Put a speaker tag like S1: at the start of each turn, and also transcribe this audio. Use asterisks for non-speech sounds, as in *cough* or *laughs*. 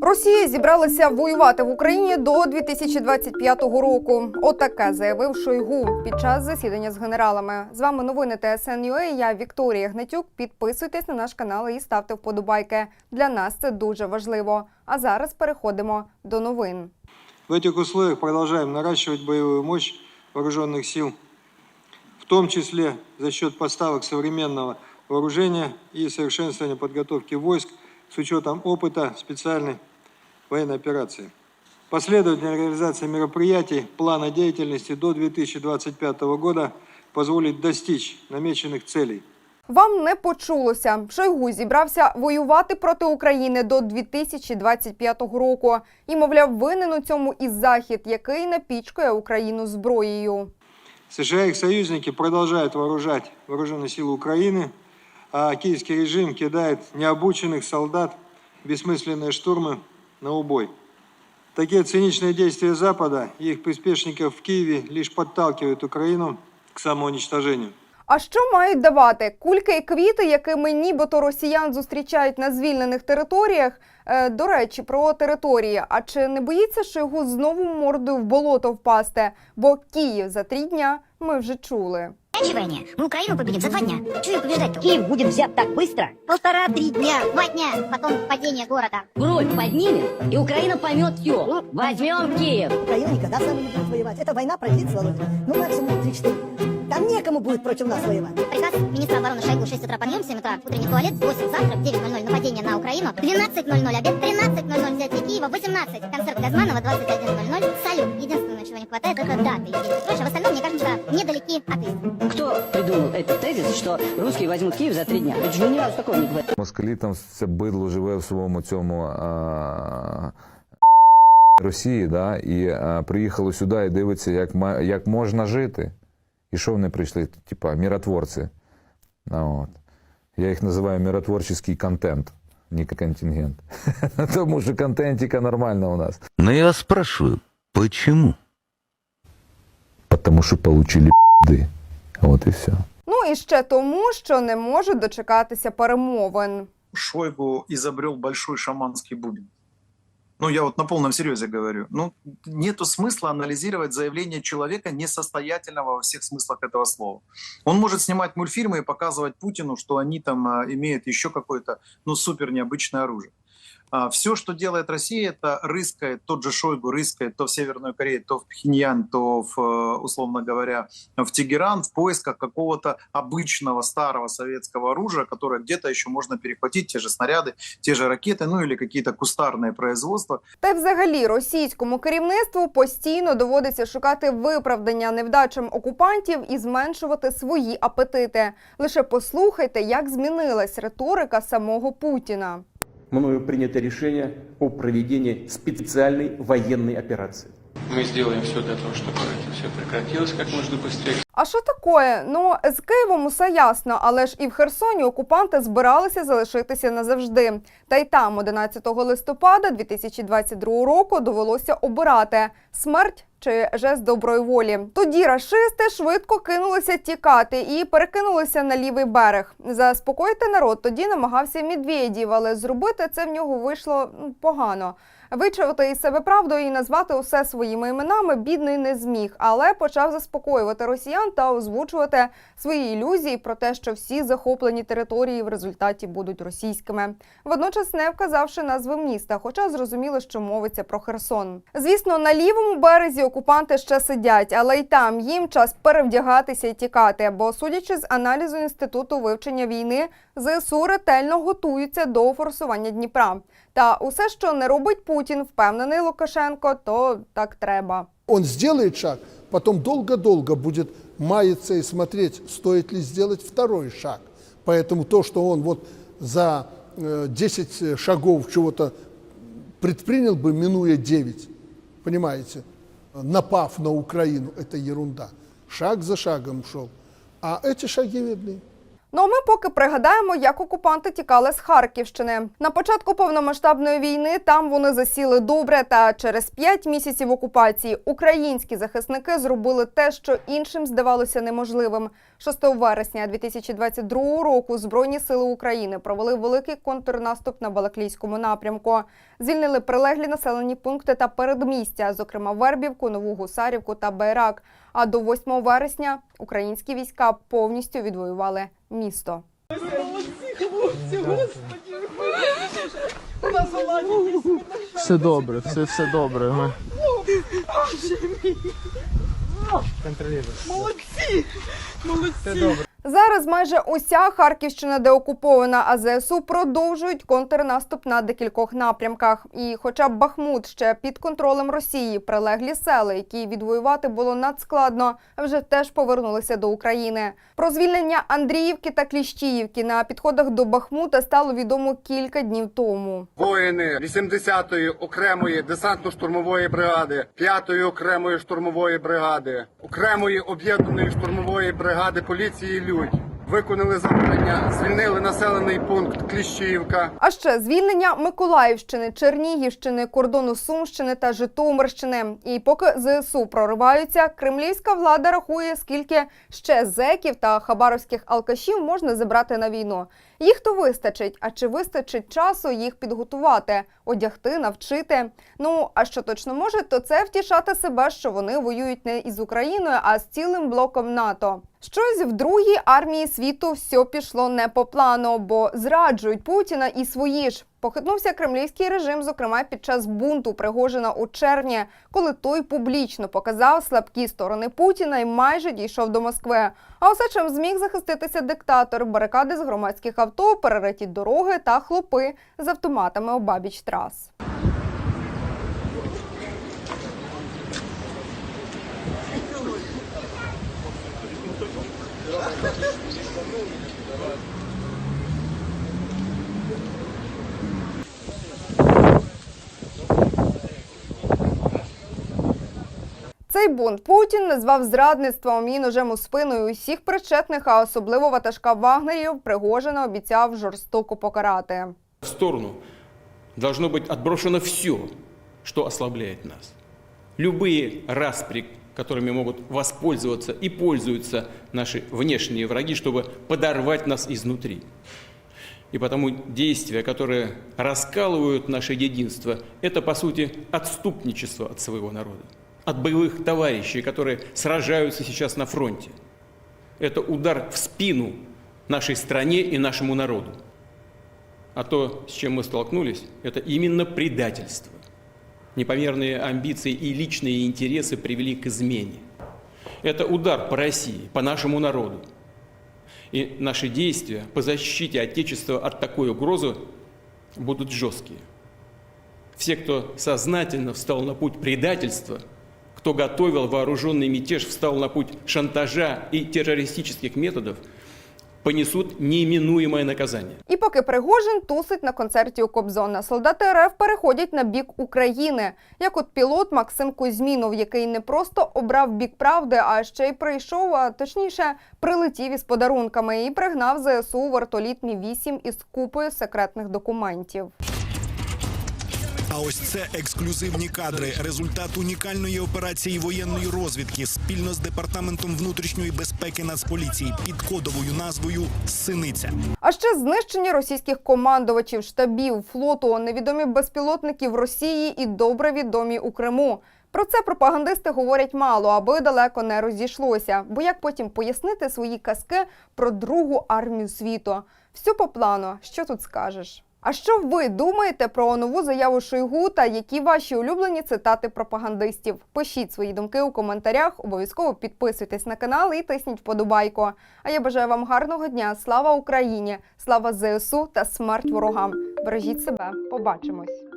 S1: Росія зібралася воювати в Україні до 2025 року. Отаке заявив Шойгу під час засідання з генералами. З вами новини ТСН.UA, Я Вікторія Гнатюк. Підписуйтесь на наш канал і ставте вподобайки. Для нас це дуже важливо. А зараз переходимо до новин.
S2: В этих условиях продолжаем наращивать боевую мощь вооруженных сил, в том числе за счет поставок современного вооружения и совершенствования подготовки войск с учетом опыта специальной военной операции. Последовательная реализация мероприятий плана деятельности до 2025 года позволит достичь намеченных целей.
S1: Вам не почулося. Шойгу зібрався воювати проти України до 2025 року. І, мовляв, винен у цьому і захід, який напічкує Україну зброєю.
S2: США и их союзники продолжают вооружать вооруженные силы Украины, а киевский режим кидает необученных солдат в бессмысленные штурмы на убой. Такие циничные действия Запада и их приспешников в Киеве лишь подталкивают Украину к самоуничтожению.
S1: А що мають давати? Кульки і квіти, якими нібито росіян зустрічають на звільнених територіях. Е, до речі, про території. А чи не боїться Шойгу знову мордою в болото впасти? Бо Київ за три дня ми вже чули.
S3: Заканчивание. Мы Украину победим за два дня. Чего ее побеждать-то?
S4: Киев будет взят так быстро,
S3: Полтора-три дня. Два дня. Потом падение города.
S4: бровь поднимем, и Украина поймет все. Возьмем Киев.
S5: Украина никогда с нами не будет воевать. Эта война продлится, Володя, ну максимум 3-4 года. Там некому будет против нас воевать.
S3: Приказ министра обороны Шойгу 6 утра подъем, 7 утра утренний туалет, 8 завтрак, 9.00 нападение на Украину, 12.00 обед, 13.00 взятие Киева, 18 концерт Газманова, 21.00 салют. Единственное, чего не хватает, это даты день
S4: что русские возьмут Киев за три дня? Это же ну, ни разу такого не говорили.
S6: Москалі там це бидло живе в своєму цьому а, Росії, да, і а, приїхало сюди і дивиться, як, як можна жити. І що вони прийшли? Типа міротворці. А, от. Я їх називаю миротворчий контент, не контингент. *laughs* Тому що контентика нормально у нас.
S7: Но я спрашиваю, почему?
S6: Тому що получили пизди. От і все.
S1: І ще тому, що не можуть дочекатися перемовин.
S8: Шойгу изобрел большой шаманский бубен. Ну, я вот на полном серьезе говорю. Ну, нету смысла анализировать заявление человека, несостоятельного во всех смыслах этого слова. Он может снимать мультфильмы и показывать Путину, что они там а, имеют еще какое-то, ну, супер необычное оружие. все, что делает Россия, это рыскает, тот же Шойгу рыскает то в Северную Корею, то в Пхеньян, то, в, э, условно говоря, в Тегеран в поисках какого-то обычного старого советского оружия, которое где-то еще можно перехватить, те же снаряды, те же ракеты, ну или какие-то кустарные производства.
S1: Та й взагалі російському керівництву постійно доводиться шукати виправдання невдачам окупантів і зменшувати свої апетити. Лише послухайте, як змінилась риторика самого Путіна.
S9: мною принято решение о проведении специальной военной операции.
S10: Мы сделаем все для того, чтобы это все прекратилось как можно быстрее.
S1: А що таке? Ну з Києвом усе ясно, але ж і в Херсоні окупанти збиралися залишитися назавжди. Та й там, 11 листопада 2022 року, довелося обирати смерть чи жест доброї волі. Тоді рашисти швидко кинулися тікати і перекинулися на лівий берег. Заспокоїти народ тоді намагався Медведєв, але зробити це в нього вийшло погано. Вичавити із себе правду і назвати усе своїми іменами бідний не зміг, але почав заспокоювати росіян та озвучувати свої ілюзії про те, що всі захоплені території в результаті будуть російськими. Водночас не вказавши назви міста, хоча зрозуміло, що мовиться про Херсон. Звісно, на лівому березі окупанти ще сидять, але й там їм час перевдягатися і тікати. Бо, судячи з аналізу інституту вивчення війни, ЗСУ ретельно готуються до форсування Дніпра. Та усе, що не робить Путін, впевнений Лукашенко, то так треба.
S11: Он сделает шаг, потом долго-долго будет маяться и смотреть, стоит ли сделать второй шаг. Поэтому то, что он вот за э, 10 шагов чего-то предпринял бы, минуя 9, понимаете, напав на Украину, это ерунда. Шаг за шагом шел. А эти шаги видны.
S1: Ну а ми поки пригадаємо, як окупанти тікали з Харківщини. На початку повномасштабної війни там вони засіли добре. Та через 5 місяців окупації українські захисники зробили те, що іншим здавалося неможливим. 6 вересня 2022 року Збройні сили України провели великий контрнаступ на Балаклійському напрямку. Звільнили прилеглі населені пункти та передмістя, зокрема Вербівку, Нову Гусарівку та Байрак. А до 8 вересня українські війська повністю відвоювали місто.
S10: Все добре, все, все добре. Ми...
S1: Зараз майже уся Харківщина деокупована, а ЗСУ продовжують контрнаступ на декількох напрямках. І, хоча Бахмут ще під контролем Росії, прилеглі села, які відвоювати було надскладно, вже теж повернулися до України. Про звільнення Андріївки та Кліщіївки на підходах до Бахмута стало відомо кілька днів тому.
S10: Воїни 80-ї окремої десантно-штурмової бригади, 5-ї окремої штурмової бригади, окремої об'єднаної штурмової бригади поліції Людь виконали завдання, звільнили населений пункт Кліщіївка.
S1: А ще звільнення Миколаївщини, Чернігівщини, кордону Сумщини та Житомирщини. І поки ЗСУ прориваються, кремлівська влада рахує, скільки ще зеків та хабаровських алкашів можна забрати на війну. Їх то вистачить. А чи вистачить часу їх підготувати, одягти, навчити? Ну а що точно може, то це втішати себе, що вони воюють не із Україною, а з цілим блоком НАТО. Щось в другій армії світу все пішло не по плану, бо зраджують Путіна і свої ж. Похитнувся кремлівський режим, зокрема під час бунту Пригожина у червні, коли той публічно показав слабкі сторони Путіна і майже дійшов до Москви. А усе чим зміг захиститися диктатор, барикади з громадських авто, перериті дороги та хлопи з автоматами обабіч трас. Цей бунт Путін назвав зрадництвом і ножем у спину і усіх причетних, а особливо ватажка Вагнерів Пригожина обіцяв жорстоко покарати.
S9: В сторону должно быть отброшено все, что ослабляет нас. Любые распри, которыми могут воспользоваться и пользуются наши внешние враги, чтобы подорвать нас изнутри. И потому действия, которые раскалывают наше единство, это, по сути, отступничество от своего народа, от боевых товарищей, которые сражаются сейчас на фронте. Это удар в спину нашей стране и нашему народу. А то, с чем мы столкнулись, это именно предательство. Непомерные амбиции и личные интересы привели к измене. Это удар по России, по нашему народу. И наши действия по защите Отечества от такой угрозы будут жесткие. Все, кто сознательно встал на путь предательства, кто готовил вооруженный мятеж, встал на путь шантажа и террористических методов, понесут неименуемое наказание.
S1: І поки Пригожин тусить на концерті у Кобзона, солдати РФ переходять на бік України. Як от пілот Максим Кузьмінов, який не просто обрав бік правди, а ще й прийшов, а точніше прилетів із подарунками і пригнав ЗСУ вертоліт Мі-8 із купою секретних документів.
S12: А ось це ексклюзивні кадри. Результат унікальної операції воєнної розвідки спільно з департаментом внутрішньої безпеки Нацполіції під кодовою назвою Синиця.
S1: А ще знищення російських командувачів, штабів, флоту, невідомі безпілотники в Росії і добре відомі у Криму. Про це пропагандисти говорять мало, аби далеко не розійшлося. Бо як потім пояснити свої казки про другу армію світу? Все по плану. Що тут скажеш? А що ви думаєте про нову заяву Шойгу та які ваші улюблені цитати пропагандистів? Пишіть свої думки у коментарях, обов'язково підписуйтесь на канал і тисніть вподобайку. А я бажаю вам гарного дня. Слава Україні! Слава ЗСУ та смерть ворогам! Бережіть себе, побачимось!